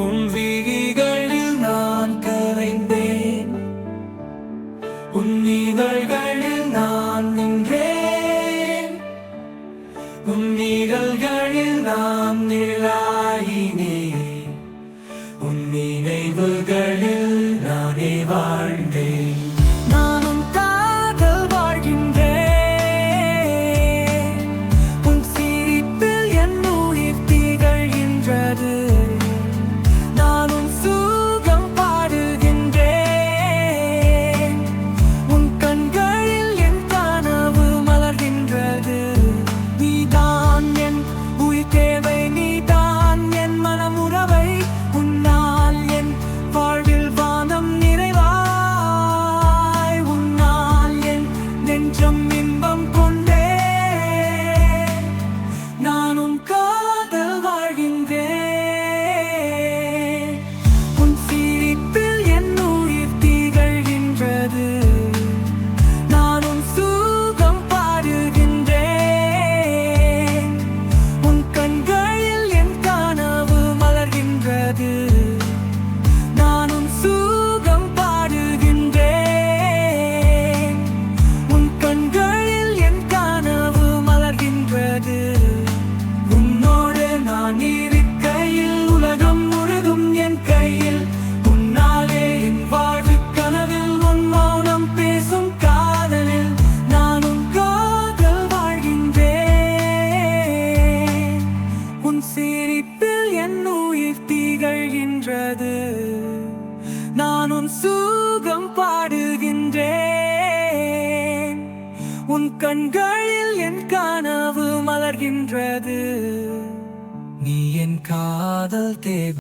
உன் விழிகளில் நான் கரைந்தேன். உன் இதழ்களில் நான் நின்றேன். உன் நிகழ்களில் நான் நிழாயினேன் உன் நினைவுகளில் நானே வாழ் bimbang pun நின்றது. நான் உன் சுகம் பாடுகின்றேன். உன் கண்களில் என் கனவு மலர்கின்றது. நீ என் காதல் தேவை.